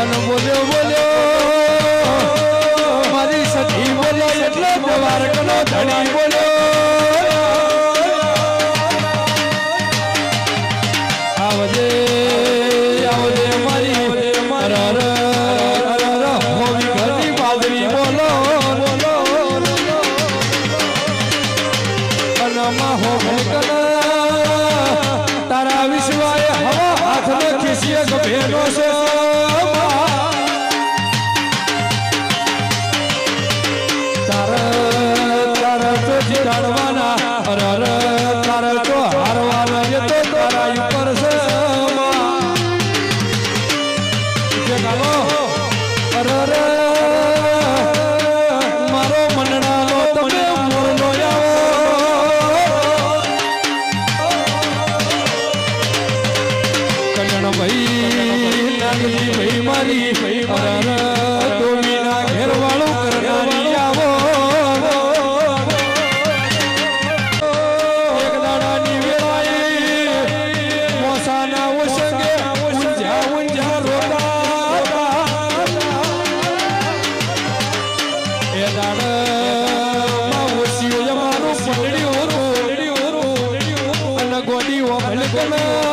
અને બોલ્યો બોલ્યો. મારી સખી બોલ્યો, એટલે દ્વારકનો ધણી બોલ્યો. આવજે આવજે મારી. અર હોવી ઘરની બાદરી બોલો બોલો હો ભેકન તારા છે. તારા તો જીતાડવાના અર અર, તારા તો હારવાના એ તો તારા ઉપર મારો ભાઈ નાગજી ભાઈ મારી. અર અર Amen.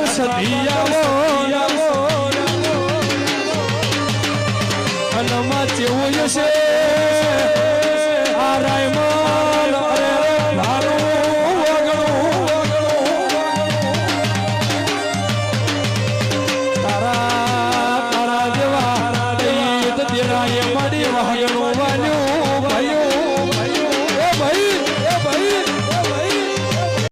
આખા પાદર સધી આવો અનમાં ચેવું જશે આ રાયમાં